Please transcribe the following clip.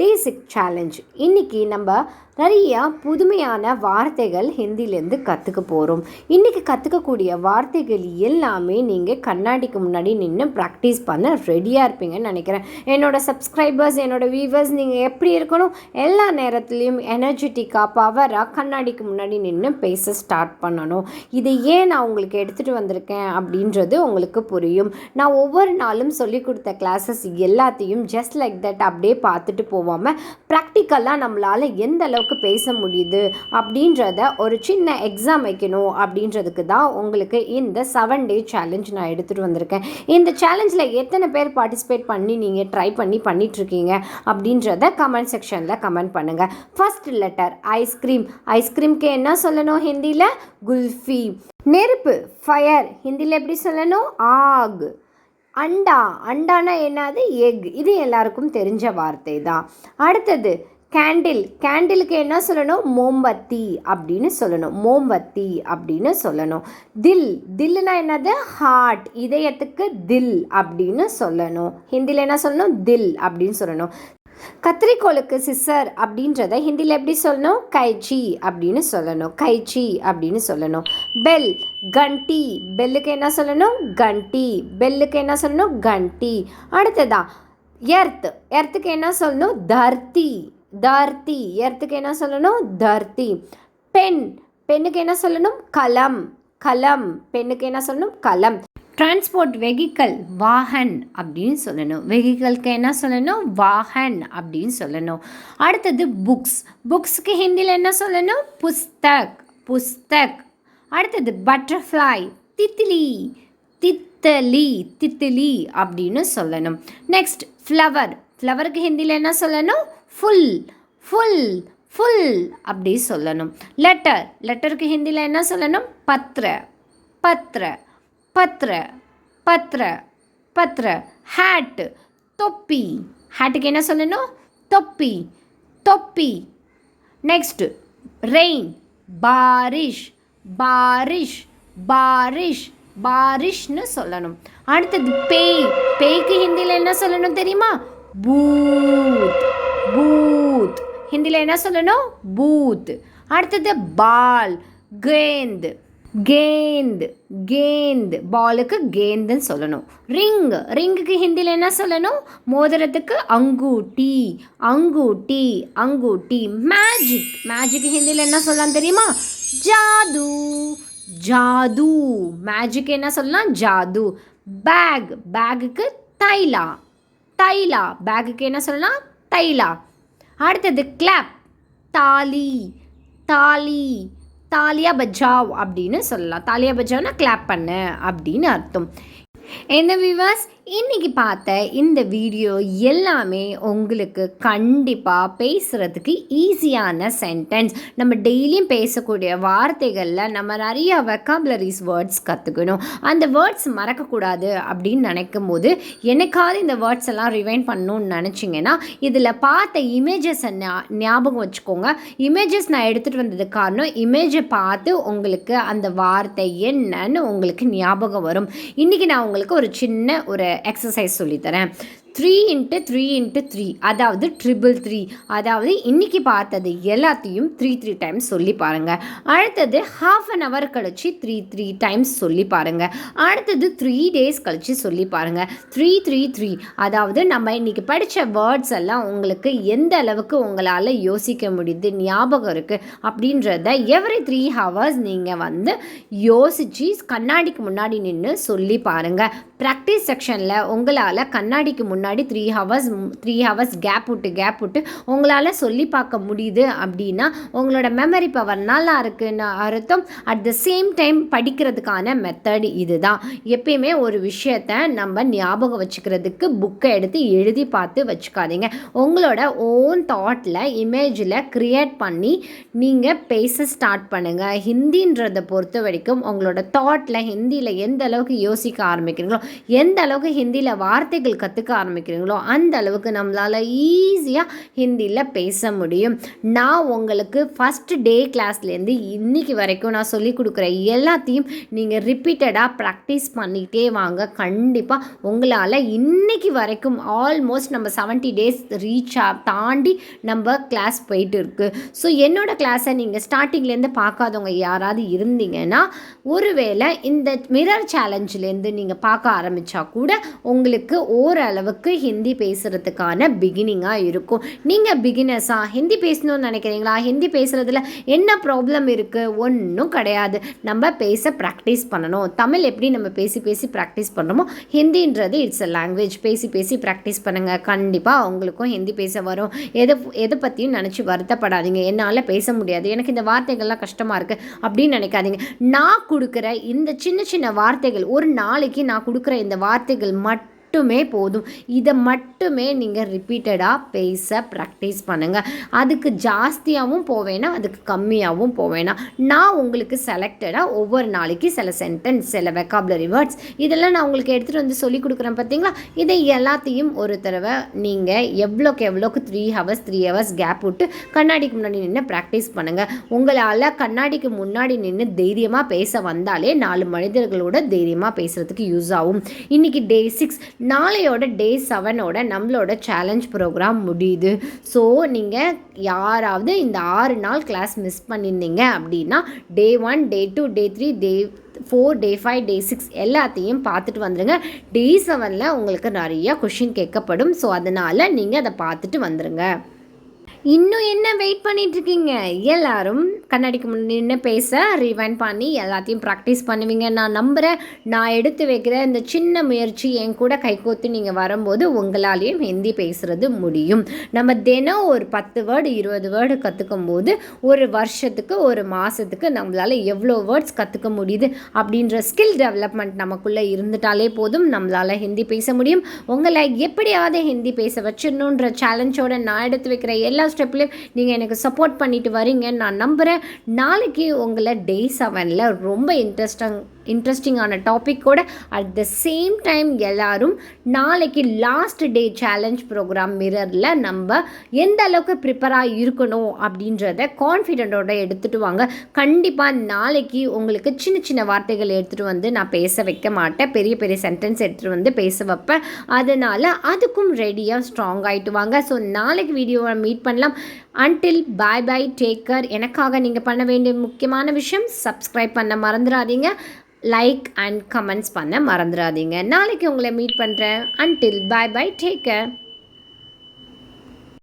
பேசிக் challenge இன்றைக்கி நம்ம நிறையா புதுமையான வார்த்தைகள் ஹிந்திலேருந்து கற்றுக்க போகிறோம் இன்றைக்கி கற்றுக்கக்கூடிய வார்த்தைகள் எல்லாமே நீங்கள் கண்ணாடிக்கு முன்னாடி நின்று ப்ராக்டிஸ் பண்ண ரெடியாக இருப்பீங்கன்னு நினைக்கிறேன். என்னோடய சப்ஸ்கிரைபர்ஸ் என்னோடய வியூவர்ஸ் நீங்கள் எப்படி இருக்கணும்? எல்லா நேரத்துலேயும் எனர்ஜெட்டிக்காக பவராக கண்ணாடிக்கு முன்னாடி நின்று பேச ஸ்டார்ட் பண்ணணும். இதை ஏன் நான் உங்களுக்கு எடுத்துகிட்டு வந்திருக்கேன் அப்படின்றது உங்களுக்கு புரியும். நான் ஒவ்வொரு நாளும் சொல்லி கொடுத்த கிளாஸஸ் எல்லாத்தையும் ஜஸ்ட் லைக் தட் அப்படியே பார்த்துட்டு போகாமல் ப்ராக்டிக்கலாக நம்மளால் எந்த அளவுக்கு பேச முடியுது அப்படின்றத ஒரு சின்ன எக்ஸாம் வைக்கணும் அப்படின்றதுக்கு தான் உங்களுக்கு இந்த செவன் டே சேலஞ்ச் நான் எடுத்துகிட்டு வந்திருக்கேன். இந்த சேலஞ்சில் எத்தனை பேர் பார்ட்டிசிபேட் பண்ணி நீங்கள் ட்ரை பண்ணி பண்ணிகிட்ருக்கீங்க அப்படின்றத கமெண்ட் செக்ஷனில் கமெண்ட் பண்ணுங்கள் ஃபர்ஸ்ட் லெட்டர் ஐஸ்கிரீம் ஐஸ்கிரீம்க்கு என்ன சொல்லணும் ஹிந்தியில் குல்ஃபி. நெருப்பு ஃபயர் ஹிந்தியில் எப்படி சொல்லணும்? ஆக். அண்டா. அண்டானா என்னது? எக். இது எல்லாருக்கும் தெரிஞ்ச வார்த்தை தான் அடுத்தது கேண்டில் கேண்டிலுக்கு என்ன சொல்லணும்? மோம்பத்தி அப்படின்னு சொல்லணும். மோம்பத்தி அப்படின்னு சொல்லணும். தில். தில்லுனா என்னது? ஹார்ட் இதயத்துக்கு தில் அப்படின்னு சொல்லணும். ஹிந்தியில் என்ன சொல்லணும்? தில் அப்படின்னு சொல்லணும். கத்திரிக்கோளுக்கு சிசர் அப்படின்றத ஹிந்தியில் எப்படி சொல்லணும்? கைச்சி அப்படின்னு சொல்லணும். கைச்சி அப்படின்னு சொல்லணும். பெல் கண்டி. பெல்லுக்கு என்ன சொல்லணும்? கண்டி. பெல்லுக்கு என்ன சொல்லணும்? கண்டி. அடுத்ததா எர்த். எர்த்துக்கு என்ன சொல்லணும்? தர்த்தி. தர்த்தி. எர்த்துக்கு என்ன சொல்லணும்? தர்த்தி. பெண். பெண்ணுக்கு என்ன சொல்லணும்? கலம். கலம். பெண்ணுக்கு என்ன சொல்லணும்? கலம். டிரான்ஸ்போர்ட் வெஹிக்கல் வாகன் அப்படின்னு சொல்லணும். வெஹிக்கலுக்கு என்ன சொல்லணும்? வாகன் அப்படின்னு சொல்லணும். அடுத்தது புக்ஸ் புக்ஸ்க்கு ஹிந்தியில் என்ன சொல்லணும்? புஸ்தக். புஸ்தக். அடுத்தது பட்டர்ஃப்ளை தித்திலி. தித்தலி தித்திலி அப்படின்னு சொல்லணும். நெக்ஸ்ட் ஃப்ளவர் ஃப்ளவருக்கு ஹிந்தியில் என்ன சொல்லணும்? ஃபுல் ஃபுல் ஃபுல் அப்படி சொல்லணும். லெட்டர் லெட்டருக்கு ஹிந்தியில் என்ன சொல்லணும்? பத்ர. பத்ர. பத்ர பத்ர பத்ர. ஹேட் தொப்பி. ஹேட்டுக்கு என்ன சொல்லணும்? தொப்பி தொப்பி. நெக்ஸ்ட்டு ரெயின் பாரிஷ் பாரிஷ் பாரிஷ் பாரிஷ்னு சொல்லணும். அடுத்தது பேய். பேய்க்கு ஹிந்தியில் என்ன சொல்லணும் தெரியுமா? பூத் பூத். ஹிந்தியில் என்ன சொல்லணும்? பூத். அடுத்தது பால் கேந்த். கேந்த் கேந்த் பாலுக்கு கேந்துன்னு சொல்லணும். ரிங் ரிங்குக்கு ஹிந்தியில் என்ன சொல்லணும்? மோதிரத்துக்கு அங்கூட்டி. அங்கூட்டி. அங்கூட்டி. மேஜிக் மேஜிக் ஹிந்தியில் என்ன சொல்லலாம் தெரியுமா? ஜாது. ஜாது. மேஜிக் என்ன சொல்லலாம்? ஜாது. பேக் பேகுக்கு தைலா. தைலா. பேகுக்கு என்ன சொல்லலாம்? தைலா. அடுத்தது கிளாப் தாலி. தாலி. தாலியா பஜாவ் அப்படின்னு சொல்லலாம். தாலியா பஜாவ்னா கிளாப் பண்ணு அப்படின்னு அர்த்தம். என்ன விவாஸ் இன்னைக்கு பார்த்த இந்த வீடியோ எல்லாமே உங்களுக்கு கண்டிப்பாக பேசுகிறதுக்கு ஈஸியான சென்டென்ஸ் நம்ம டெய்லியும் பேசக்கூடிய வார்த்தைகளில் நம்ம நிறைய வெக்காபுலரிஸ் வேர்ட்ஸ் கற்றுக்கணும் அந்த வேர்ட்ஸ் மறக்கக்கூடாது அப்படின்னு நினைக்கும் போது எனக்காவது இந்த வேர்ட்ஸ் எல்லாம் ரிவைன் பண்ணணும்னு நினச்சிங்கன்னா இதில் பார்த்த இமேஜஸை ஞாபகம் வச்சுக்கோங்க. இமேஜஸ் நான் எடுத்துகிட்டு வந்தது காரணம் இமேஜை பார்த்து உங்களுக்கு அந்த வார்த்தை என்னன்னு உங்களுக்கு ஞாபகம் வரும். இன்றைக்கி நான் உங்களுக்கு ஒரு சின்ன ஒரு எக்ஸசைஸ் சொல்லித்தரேன். Three into three into three அதாவது ட்ரிபிள் த்ரீ அதாவது இன்றைக்கி பார்த்தது எல்லாத்தையும் த்ரீ த்ரீ டைம்ஸ் சொல்லி பாருங்கள் அடுத்தது ஹாஃப் அன் ஹவர் கழித்து த்ரீ த்ரீ டைம்ஸ் சொல்லி பாருங்கள் அடுத்தது த்ரீ டேஸ் கழித்து சொல்லி பாருங்கள் த்ரீ த்ரீ த்ரீ அதாவது நம்ம இன்றைக்கி படித்த வேர்ட்ஸ் எல்லாம் உங்களுக்கு எந்த அளவுக்கு உங்களால் யோசிக்க முடியுது ஞாபகம் இருக்குது அப்படின்றத எவ்ரி த்ரீ ஹவர்ஸ் நீங்கள் வந்து யோசித்து கண்ணாடிக்கு முன்னாடி நின்று சொல்லி பாருங்கள் ப்ராக்டிஸ் செக்ஷனில் உங்களால் கண்ணாடிக்கு முன்னாடி முன்னாடி three hours three hours gap விட்டு கேப் விட்டு உங்களால் சொல்லி பார்க்க முடியுது அப்படின்னா உங்களோட மெமரி பவர் நல்லா இருக்குன்னு அர்த்தம். அட் த சேம் டைம் படிக்கிறதுக்கான மெத்தட் இதுதான். எப்பயுமே ஒரு விஷயத்த நம்ம ஞாபகம் வச்சுக்கிறதுக்கு புக்கை எடுத்து எழுதி பார்த்து வச்சுக்காதீங்க. உங்களோட ஓன் தாட்டில் இமேஜில் க்ரியேட் பண்ணி நீங்கள் பேச ஸ்டார்ட் பண்ணுங்கள் ஹிந்தின்றதை பொறுத்த வரைக்கும் உங்களோட தாட்டில் ஹிந்தியில் எந்த அளவுக்கு யோசிக்க ஆரம்பிக்கிறீங்களோ எந்த அளவுக்கு ஹிந்தியில் வார்த்தைகள் கற்றுக்க ஆரம்பி ஆரம்பிக்கிறீங்களோ அந்த அளவுக்கு நம்மளால் ஈஸியாக ஹிந்தியில் பேச முடியும். நான் உங்களுக்கு ஃபஸ்ட் டே கிளாஸ்லேருந்து இன்னைக்கு வரைக்கும் நான் சொல்லி கொடுக்குற எல்லாத்தையும் நீங்கள் ரிப்பீட்டடாக ப்ராக்டிஸ் பண்ணிகிட்டே வாங்க. கண்டிப்பாக உங்களால் இன்றைக்கி வரைக்கும் ஆல்மோஸ்ட் நம்ம செவன்ட்டி டேஸ் ரீச் ஆ தாண்டி நம்ம கிளாஸ் போயிட்டு இருக்குது ஸோ என்னோடய கிளாஸை நீங்கள் ஸ்டார்டிங்லேருந்து பார்க்காதவங்க யாராவது இருந்தீங்கன்னா ஒருவேளை இந்த மிரர் சேலஞ்சிலேருந்து நீங்கள் பார்க்க ஆரம்பித்தா கூட உங்களுக்கு ஓரளவுக்கு ஹிந்தி பேசுகிறதுக்கான பிகினிங்காக இருக்கும். நீங்கள் பிகினர்ஸாக ஹிந்தி பேசணும்னு நினைக்கிறீங்களா? ஹிந்தி பேசுகிறதுல என்ன ப்ராப்ளம் இருக்குது ஒன்றும் கிடையாது. நம்ம பேச ப்ராக்டிஸ் பண்ணணும். தமிழ் எப்படி நம்ம பேசி பேசி ப்ராக்டிஸ் பண்ணுறோமோ ஹிந்தின்றது இட்ஸ் அ லாங்குவேஜ் பேசி பேசி ப்ராக்டிஸ் பண்ணுங்கள் கண்டிப்பாக அவங்களுக்கும் ஹிந்தி பேச வரும். எதை எதை பற்றியும் நினச்சி வருத்தப்படாதீங்க. என்னால் பேச முடியாது. எனக்கு இந்த வார்த்தைகள்லாம் கஷ்டமாக இருக்குது அப்படின்னு நினைக்காதீங்க. நான் கொடுக்குற இந்த சின்ன சின்ன வார்த்தைகள் ஒரு நாளைக்கு நான் கொடுக்குற இந்த வார்த்தைகள் மட்டும் மட்டுமே போதும். இதை மட்டுமே நீங்கள் ரிப்பீட்டடாக பேச ப்ராக்டிஸ் பண்ணுங்கள் அதுக்கு ஜாஸ்தியாகவும் போவேனா அதுக்கு கம்மியாகவும் போவேனா நான் உங்களுக்கு செலக்டடாக ஒவ்வொரு நாளைக்கு சில சென்டென்ஸ் சில வெக்காபுலரி வேர்ட்ஸ் இதெல்லாம் நான் உங்களுக்கு எடுத்துகிட்டு வந்து சொல்லி கொடுக்குறேன் பார்த்தீங்களா? இதை எல்லாத்தையும் ஒரு தடவை நீங்கள் எவ்வளோக்கு எவ்வளோக்கு three hours three hours gap விட்டு கண்ணாடிக்கு முன்னாடி நின்று ப்ராக்டிஸ் பண்ணுங்கள் உங்களால் கண்ணாடிக்கு முன்னாடி நின்று தைரியமாக பேச வந்தாலே நாலு மனிதர்களோட தைரியமாக பேசுகிறதுக்கு யூஸ் ஆகும். இன்றைக்கி டே சிக்ஸ் நாளையோட டே செவனோட நம்மளோட சேலஞ்ச் ப்ரோக்ராம் முடியுது. ஸோ நீங்கள் யாராவது இந்த ஆறு நாள் கிளாஸ் மிஸ் பண்ணியிருந்தீங்க அப்படின்னா day one day two day three day four day five day six எல்லாத்தையும் பார்த்துட்டு வந்துடுங்க டே செவனில் உங்களுக்கு நிறையா கொஷின் கேட்கப்படும். ஸோ அதனால் நீங்கள் அதை பார்த்துட்டு வந்துடுங்க இன்னும் என்ன வெயிட் பண்ணிட்டு இருக்கீங்க எல்லாரும் கண்ணாடிக்கு முன்ன பேச ரிவைண்ட் பண்ணி எல்லாத்தையும் ப்ராக்டிஸ் பண்ணுவீங்க. நான் நம்புகிறேன் நான் எடுத்து வைக்கிற இந்த சின்ன முயற்சி என் கூட கைகோத்து நீங்கள் வரும்போது உங்களாலேயும் ஹிந்தி பேசுகிறது முடியும். நம்ம தினம் ஒரு பத்து வேர்டு இருபது வேர்டு கற்றுக்கும் போது ஒரு வருஷத்துக்கு ஒரு மாதத்துக்கு நம்மளால் எவ்வளோ வேர்ட்ஸ் கற்றுக்க முடியுது அப்படின்ற ஸ்கில் டெவலப்மெண்ட் நமக்குள்ளே இருந்துட்டாலே போதும். நம்மளால் ஹிந்தி பேச முடியும். உங்களை எப்படியாவது ஹிந்தி பேச வச்சிடணுன்ற சேலஞ்சோட நான் எடுத்து வைக்கிற எல்லா ஸ்டெப்லேயும் நீங்கள் எனக்கு சப்போர்ட் பண்ணிட்டு வரீங்கன்னு நான் நம்புகிறேன் நாளைக்கு உங்களை டே செவனில் ரொம்ப இன்ட்ரெஸ்டிங் இன்ட்ரெஸ்டிங்கான டாப்பிக்கோட அட் த சேம் டைம் எல்லாரும் நாளைக்கு லாஸ்ட் டே சேலஞ்ச் ப்ரோக்ராம் மிரரில் நம்ம எந்த அளவுக்கு ப்ரிப்பராக இருக்கணும் அப்படின்றத கான்ஃபிடென்ட்டோட எடுத்துகிட்டு வாங்க. கண்டிப்பாக நாளைக்கு உங்களுக்கு சின்ன சின்ன வார்த்தைகள் எடுத்துகிட்டு வந்து நான் பேச வைக்க மாட்டேன். பெரிய பெரிய சென்டென்ஸ் எடுத்துகிட்டு வந்து பேச வைப்பேன். அதனால் அதுக்கும் ரெடியாக ஸ்ட்ராங் ஆகிட்டு வாங்க. ஸோ நாளைக்கு வீடியோவை மீட் பண்ணலாம். அன்டில் பாய் பாய் டேக்கர் எனக்காக நீங்கள் பண்ண வேண்டிய முக்கியமான விஷயம் சப்ஸ்கிரைப் பண்ண மறந்துடாதீங்க. லைக் அண்ட் கமெண்ட்ஸ் பண்ண மறந்துடாதீங்க நாளைக்கு உங்களை மீட் பண்ணுறேன் until bye bye take care